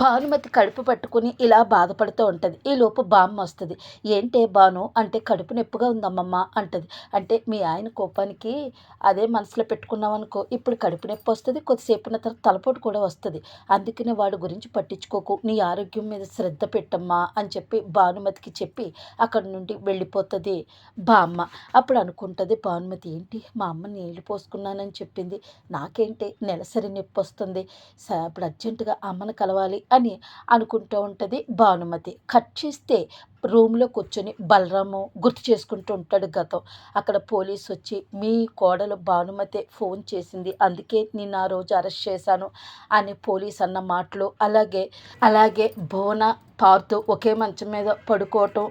Bhanumathi కడుపు పట్టుకుని ఇలా బాధపడుతూ ఉంటుంది. ఈ బామ్మ వస్తుంది. ఏంటే బాను? అంటే కడుపు నొప్పిగా ఉందమ్మమ్మ అంటది. అంటే మీ ఆయన కోపానికి అదే మనసులో పెట్టుకున్నాం అనుకో ఇప్పుడు కడుపు నొప్పి వస్తుంది కొద్దిసేపు ఉన్న తర్వాత తలపోటు కూడా వస్తుంది. అందుకనే వాడి గురించి పట్టించుకోకు. నీ ఆరోగ్యం మీద శ్రద్ధ పెట్టమ్మా అని చెప్పి భానుమతికి చెప్పి అక్కడి నుండి వెళ్ళిపోతుంది బామ్మ. అప్పుడు అనుకుంటుంది భానుమతి ఏంటి మా అమ్మ నీళ్ళు పోసుకున్నానని చెప్పింది? నాకేంటి? నెలసరి నొప్పి వస్తుంది. స- ఇప్పుడు అర్జెంటుగా అమ్మను కావాలి అని అనుకుంటూ ఉంటుంది భానుమతి. కట్ చేస్తే రూమ్లో కూర్చొని బలరాము గుర్తు చేసుకుంటూ ఉంటాడు గతం అక్కడ పోలీస్ వచ్చి మీ కోడలు భానుమతే ఫోన్ చేసింది అందుకే నేను ఆ రోజు అరెస్ట్ చేశాను అని పోలీస్ అన్న మాటలు. అలాగే అలాగే భువన పార్తు ఒకే మంచం మీద పడుకోవటం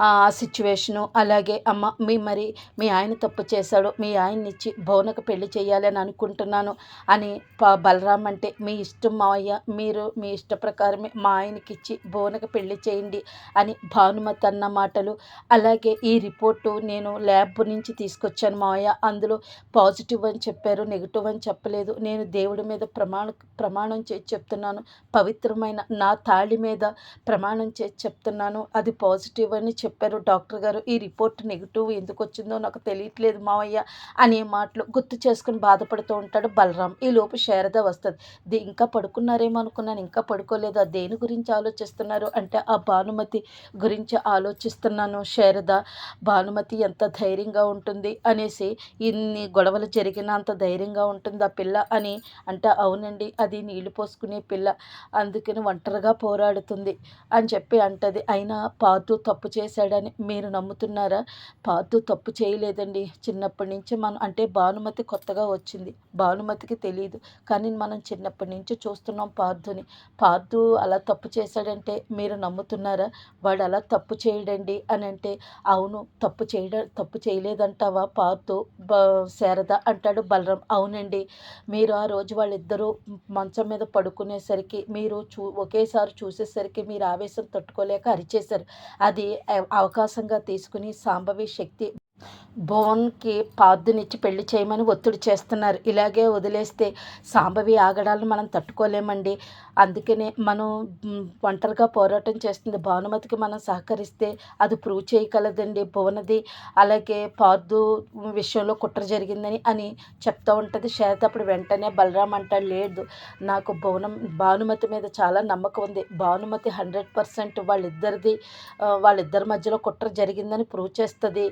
ఆ సిచ్యువేషను. అలాగే అమ్మ మీ మరి మీ ఆయన తప్పు చేశాడు మీ ఆయన్నిచ్చి భువనకు పెళ్ళి చేయాలని అనుకుంటున్నాను అని ప బలరాం అంటే మీ ఇష్టం మావయ్య మీరు మీ ఇష్ట ప్రకారమే మా ఆయనకి ఇచ్చి భువనకు పెళ్ళి చేయండి అని భా భానుమతి అన్న మాటలు. అలాగే ఈ రిపోర్టు నేను ల్యాబ్ నుంచి తీసుకొచ్చాను మావయ్య. అందులో పాజిటివ్ అని చెప్పారు నెగిటివ్ అని చెప్పలేదు. నేను దేవుడి మీద ప్రమాణ ప్రమాణం చేసి చెప్తున్నాను. పవిత్రమైన నా తాళి మీద ప్రమాణం చేసి చెప్తున్నాను. అది పాజిటివ్ అని చెప్పారు డాక్టర్ గారు. ఈ రిపోర్ట్ నెగిటివ్ ఎందుకు వచ్చిందో నాకు తెలియట్లేదు మావయ్య అనే మాటలు గుర్తు చేసుకుని బాధపడుతూ ఉంటాడు బలరాం. ఈ లోపు శారద వస్తుంది. ది ఇంకా పడుకున్నారేమో అనుకున్నాను ఇంకా పడుకోలేదు. దేని గురించి ఆలోచిస్తున్నారు? అంటే ఆ భానుమతి గురించి ఆలోచిస్తున్నాను. శారద భానుమతి ఎంత ధైర్యంగా ఉంటుంది అనేసి ఇన్ని గొడవలు జరిగినంత ధైర్యంగా ఉంటుంది ఆ పిల్ల అని అంటే అవునండి అది నీళ్ళు పోసుకునే పిల్ల అందుకని ఒంటరిగా పోరాడుతుంది అని చెప్పి అంటది. అయినా పాతు తప్పు చేశాడని మీరు నమ్ముతున్నారా? పాతు తప్పు చేయలేదండి. చిన్నప్పటి నుంచి మనం అంటే భానుమతి కొత్తగా వచ్చింది. భానుమతికి తెలియదు కానీ మనం చిన్నప్పటి నుంచి చూస్తున్నాం పార్థుని పార్థు అలా తప్పు చేశాడంటే మీరు నమ్ముతున్నారా? వాడు అలా తప్పు చేయడండి అని అంటే అవును తప్పు చేయడం తప్పు చేయలేదంటావా పార్థు బ శారద? అంటాడు బలరాం. అవునండి మీరు ఆ రోజు వాళ్ళిద్దరూ మంచం మీద పడుకునేసరికి మీరు చూ ఒకేసారి చూసేసరికి మీరు ఆవేశం తట్టుకోలేక అరిచేశారు. అది అవకాశంగా తీసుకుని సాంభవి శక్తి భువన్కి పార్థునిచ్చి పెళ్ళి చేయమని ఒత్తిడి చేస్తున్నారు. ఇలాగే వదిలేస్తే సాంబవి ఆగడాలను మనం తట్టుకోలేమండి. అందుకనే మనం ఒంటరిగా పోరాటం చేస్తుంది. భానుమతికి మనం సహకరిస్తే అది ప్రూవ్ చేయగలదండి భువనది. అలాగే పార్థు విషయంలో కుట్ర జరిగిందని అని చెప్తూ ఉంటుంది. శారద అప్పుడు వెంటనే బలరాం అంటాడు లేదు నాకు భువనం భానుమతి మీద చాలా నమ్మకం ఉంది. భానుమతి హండ్రెడ్ పర్సెంట్ వాళ్ళిద్దరిది వాళ్ళిద్దరి మధ్యలో కుట్ర జరిగిందని ప్రూవ్ చేస్తుంది.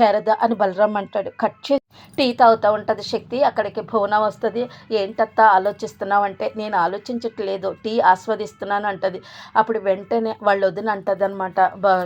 శారద అని బలరాం అంటాడు. కట్ చేసి టీ తాగుతూ ఉంటుంది శక్తి అక్కడికి భువనం వస్తుంది. ఏంటత్తా ఆలోచిస్తున్నావు అంటే నేను ఆలోచించట్లేదు టీ ఆస్వాదిస్తున్నాను అంటది. అప్పుడు వెంటనే వాళ్ళ వదిన అంటది అనమాట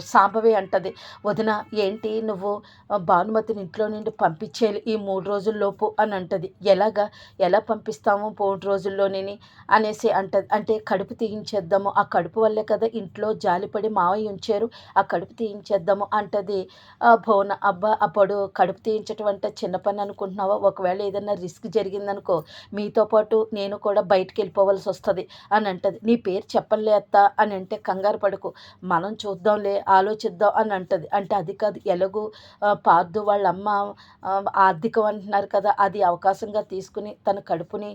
సాంబవి అంటది. వదిన ఏంటి నువ్వు భానుమతిని ఇంట్లో నుండి పంపించేయాలి ఈ మూడు రోజుల్లోపు అని అంటది. ఎలాగా? ఎలా పంపిస్తాము మూడు రోజుల్లోని అనేసి అంటది అంటే కడుపు తీయించేద్దాము. ఆ కడుపు వల్లే కదా ఇంట్లో జాలిపడి మావయ్య ఉంచారు. ఆ కడుపు తీయించేద్దాము అంటది. ఆ, భువన అబ్బా అప్పుడు కడుపు తీయించటం అంటే చిన్న పని అనుకుంటున్నావా? ఒకవేళ ఏదైనా రిస్క్ జరిగిందనుకో మీతో పాటు నేను కూడా బయటికి వెళ్ళిపోవాల్సి వస్తుంది అని అంటది. నీ పేరు చెప్పలే అత్త అని అంటే కంగారు పడకు. మనం చూద్దాంలే ఆలోచిద్దాం అని అంటది. అంటే అది కాదు ఎలాగూ పార్దు వాళ్ళ అమ్మ ఆర్థికం అంటున్నారు కదా అది అవకాశంగా తీసుకుని తన కడుపుని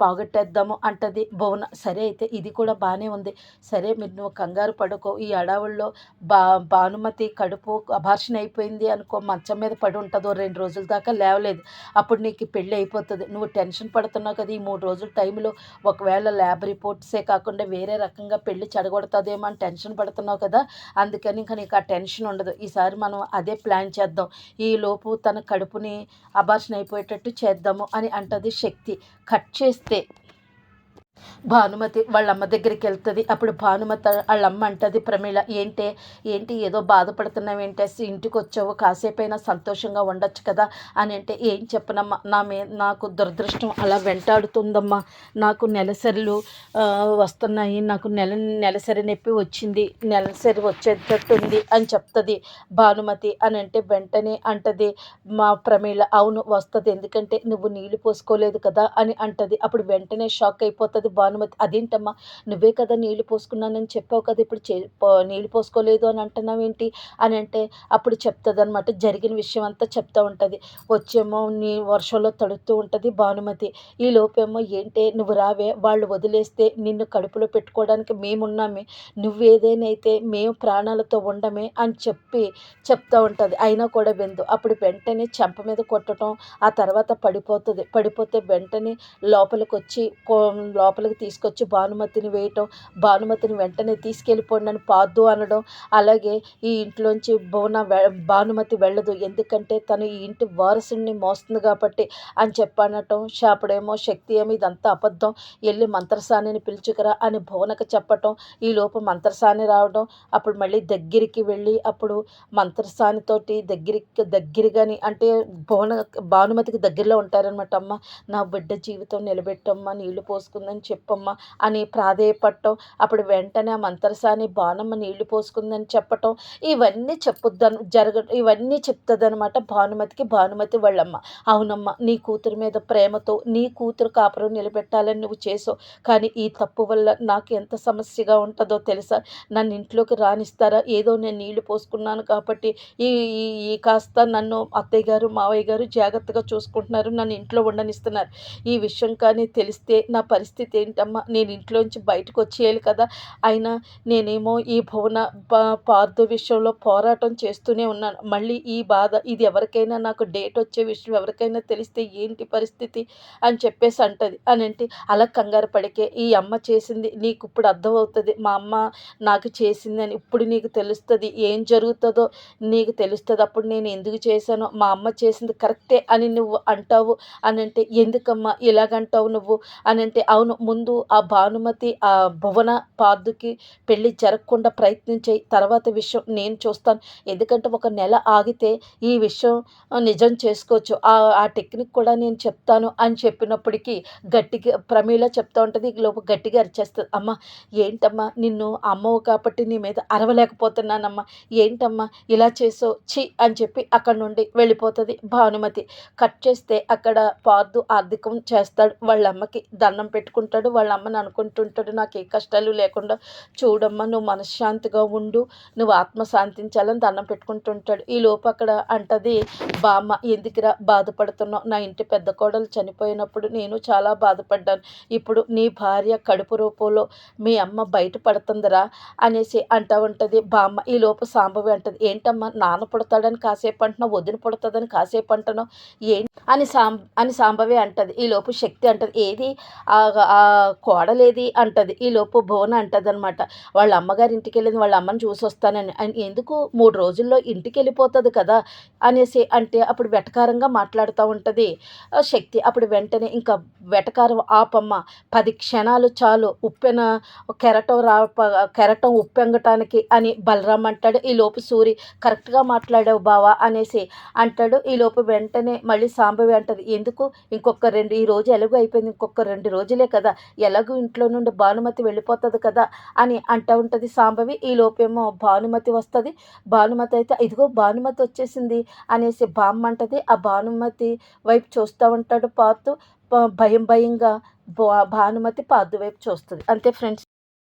పోగొట్టేద్దాము అంటది భువన. సరే అయితే ఇది కూడా బాగానే ఉంది. సరే మీరు నువ్వు కంగారు పడుకో. ఈ అడవుల్లో బా భానుమతి కడుపు అభాషణ అయిపోయింది అనుకో మంచం మీద పడి ఉంటుందో రెండు రోజుల దాకా లేవలేదు. అప్పుడు నీకు పెళ్ళి అయిపోతుంది. నువ్వు టెన్షన్ పడుతున్నావు కదా ఈ మూడు రోజుల టైంలో ఒకవేళ ల్యాబ్ రిపోర్ట్సే కాకుండా వేరే రకంగా పెళ్ళి చెడగొడుతుందేమో అని టెన్షన్ పడుతున్నావు కదా. అందుకని ఇంకా నీకు ఆ టెన్షన్ ఉండదు. ఈసారి మనం అదే ప్లాన్ చేద్దాం. ఈ లోపు తన కడుపుని అబార్షన్ అయిపోయేటట్టు చేద్దాము అని అంటది శక్తి. కట్ చేస్తే భానుమతి వాళ్ళ అమ్మ దగ్గరికి వెళ్తుంది. అప్పుడు భానుమతి వాళ్ళమ్మ అంటది ప్రమీళ ఏంటే? ఏంటి? ఏదో బాధపడుతున్నావు ఏంటి అసలు ఇంటికి వచ్చావు కాసేపైనా సంతోషంగా ఉండొచ్చు కదా అని అంటే ఏం చెప్పనమ్మా నా మే నాకు దురదృష్టం అలా వెంటాడుతుందమ్మా. నాకు నెలసరిలు వస్తున్నాయి. నాకు నెల నెలసరి నొప్పి వచ్చింది. నెలసరి వచ్చేటట్టుంది అని చెప్తుంది భానుమతి అని అంటే వెంటనే అంటది మా ప్రమీళ అవును వస్తుంది. ఎందుకంటే నువ్వు నీళ్ళు పోసుకోలేదు కదా అని అంటది. అప్పుడు వెంటనే షాక్ అయిపోతుంది భానుమతి అదేంటమ్మా నువ్వే కదా నీళ్ళు పోసుకున్నానని చెప్పావు కదా ఇప్పుడు చే నీళ్ళు పోసుకోలేదు అని అంటున్నావు ఏంటి అని అంటే అప్పుడు చెప్తుంది అనమాట జరిగిన విషయం అంతా చెప్తూ ఉంటుంది. వచ్చేమో నీ వర్షంలో తడుతూ ఉంటుంది భానుమతి. ఈ లోపేమో ఏంటే నువ్వు రావే వాళ్ళు వదిలేస్తే నిన్ను కడుపులో పెట్టుకోవడానికి మేమున్నామే. నువ్వేదేనైతే అయితే మేము ప్రాణాలతో ఉండమే అని చెప్పి చెప్తూ ఉంటుంది. అయినా కూడా విందు. అప్పుడు వెంటనే చెంప మీద కొట్టడం ఆ తర్వాత పడిపోతుంది. పడిపోతే వెంటనే లోపలికి వచ్చి లోపల లోపలికి తీసుకొచ్చి భానుమతిని వేయటం భానుమతిని వెంటనే తీసుకెళ్ళిపోండి అని పాదు అనడం. అలాగే ఈ ఇంట్లోంచి భువన వె- భానుమతి వెళ్ళదు. ఎందుకంటే తను ఈ ఇంటి వారసుని మోస్తుంది కాబట్టి అని చెప్పనటం. శాపడేమో శక్తి ఏమో ఇదంతా అబద్ధం. వెళ్ళి మంత్రసానిని పిలుచుకురా అని భువనకు చెప్పటం. ఈ లోపు మంత్రసాని రావడం అప్పుడు మళ్ళీ దగ్గరికి వెళ్ళి అప్పుడు మంత్రసానితోటి దగ్గరికి దగ్గరగాని అంటే భువన భానుమతికి దగ్గరలో ఉంటారనమాట అమ్మ నా బిడ్డ జీవితం నిలబెట్టమ్మా నీళ్ళు పోసుకుందని చెప్పమ్మా అని ప్రాధేయపడటం అప్పుడు వెంటనే ఆ మంత్రసాని బాణమ్మ నీళ్ళు పోసుకుందని చెప్పటం ఇవన్నీ చెప్పొద్దని జరగ ఇవన్నీ చెప్తుందనమాట భానుమతికి. భానుమతి వాళ్ళమ్మ అవునమ్మా నీ కూతురు మీద ప్రేమతో నీ కూతురు కాపురం నిలబెట్టాలని నువ్వు చేసావు కానీ ఈ తప్పు వల్ల నాకు ఎంత సమస్యగా ఉంటుందో తెలుసా? నన్ను ఇంట్లోకి రానిస్తారా? ఏదో నేను నీళ్ళు పోసుకున్నాను కాబట్టి ఈ ఈ- ఈ కాస్త నన్ను అత్తయ్య గారు మావయ్య గారు జాగ్రత్తగా చూసుకుంటున్నారు నన్ను ఇంట్లో ఉండనిస్తున్నారు. ఈ విషయం కానీ తెలిస్తే నా పరిస్థితి ఏంటమ్మా నేను ఇంట్లోంచి బయటకు వచ్చేయాలి కదా. అయినా నేనేమో ఈ భువన పార్థ విషయంలో పోరాటం చేస్తూనే ఉన్నాను. మళ్ళీ ఈ బాధ ఇది ఎవరికైనా నాకు డేట్ వచ్చే విషయం ఎవరికైనా తెలిస్తే ఏంటి పరిస్థితి అని చెప్పేసి అంటది. అని అంటే అలా కంగారు పడికే ఈ అమ్మ చేసింది నీకు ఇప్పుడు అర్థమవుతుంది. మా అమ్మ నాకు చేసింది అని ఇప్పుడు నీకు తెలుస్తుంది. ఏం జరుగుతుందో నీకు తెలుస్తుంది. అప్పుడు నేను ఎందుకు చేశానో మా అమ్మ చేసింది కరెక్టే అని నువ్వు అంటావు? అని అంటే ఎందుకమ్మా ఇలాగంటావు నువ్వు? అని అంటే అవును ముందు ఆ భానుమతి ఆ భువన పార్థుకి పెళ్ళి జరగకుండా ప్రయత్నించే తర్వాత విషయం నేను చూస్తాను. ఎందుకంటే ఒక నెల ఆగితే ఈ విషయం నిజం చేసుకోవచ్చు. ఆ ఆ టెక్నిక్ కూడా నేను చెప్తాను అని చెప్పినప్పటికీ గట్టిగా ప్రమీళ చెప్తా ఉంటుంది. లోపు గట్టిగా అరిచేస్తుంది. అమ్మ ఏంటమ్మా నిన్ను అమ్మవు కాబట్టి నీ మీద అరవలేకపోతున్నానమ్మా. ఏంటమ్మా ఇలా చేసో చి అని చెప్పి అక్కడ నుండి వెళ్ళిపోతుంది భానుమతి. కట్ చేస్తే అక్కడ పార్దు ఆర్థికం చేస్తాడు. వాళ్ళ అమ్మకి దండం పెట్టుకుంటాడు వాళ్ళ అమ్మని అనుకుంటుంటాడు నాకు ఏ కష్టాలు లేకుండా చూడమ్మా నువ్వు మనశ్శాంతిగా ఉండు నువ్వు ఆత్మ శాంతించాలని దండం పెట్టుకుంటుంటాడు. ఈ లోపు అక్కడ అంటది బామ్మ ఎందుకురా బాధపడుతున్నావు? నా ఇంటి పెద్ద కోడలు చనిపోయినప్పుడు నేను చాలా బాధపడ్డాను. ఇప్పుడు నీ భార్య కడుపు రూపంలో మీ అమ్మ బయట పడుతుందిరా అనేసి అంటా ఉంటుంది బామ్మ. ఈ లోపు సాంబవి అంటది ఏంటమ్మా నాన్న పుడతాడని కాసేపు అంటున్నావు వదిన పుడతాడని కాసేపు అంటున్నావు ఏం? అని సాం అని సాంబవి అంటది. ఈ లోపు శక్తి అంటది ఏది? ఆ కోడలేది అంటది. ఈలోపు భువన అంటది అనమాట వాళ్ళ అమ్మగారి ఇంటికి వెళ్ళింది వాళ్ళ అమ్మని చూసి వస్తానని ఎందుకు మూడు రోజుల్లో ఇంటికి వెళ్ళిపోతుంది కదా అనేసి అంటే అప్పుడు వెటకారంగా మాట్లాడుతూ ఉంటుంది. శక్తి అప్పుడు వెంటనే ఇంకా వెటకారం ఆపమ్మ. పది క్షణాలు చాలు ఉప్పెన కెరటం రా కెరటం ఉప్పెంగటానికి అని బలరాం అంటాడు. ఈ లోపు సూరి కరెక్ట్గా మాట్లాడావు బావా అనేసి అంటాడు. ఈ లోపు వెంటనే మళ్ళీ సాంబవి అంటది. ఎందుకు? ఇంకొక రెండు ఈ రోజు ఎలుగు అయిపోయింది. ఇంకొక రెండు రోజులే కదా ఎలాగో ఇంట్లో నుండి భానుమతి వెళ్ళిపోతుంది కదా? అని అంటూ ఉంటుంది సాంబవి. ఈ లోపేమో భానుమతి వస్తుంది. భానుమతి అయితే ఇదిగో భానుమతి వచ్చేసింది అనేసి బామ్మ అంటది. ఆ భానుమతి వైపు చూస్తూ ఉంటాడు పాతు భయం భయంగా భానుమతి పాదు వైపు చూస్తుంది. అంతే ఫ్రెండ్స్.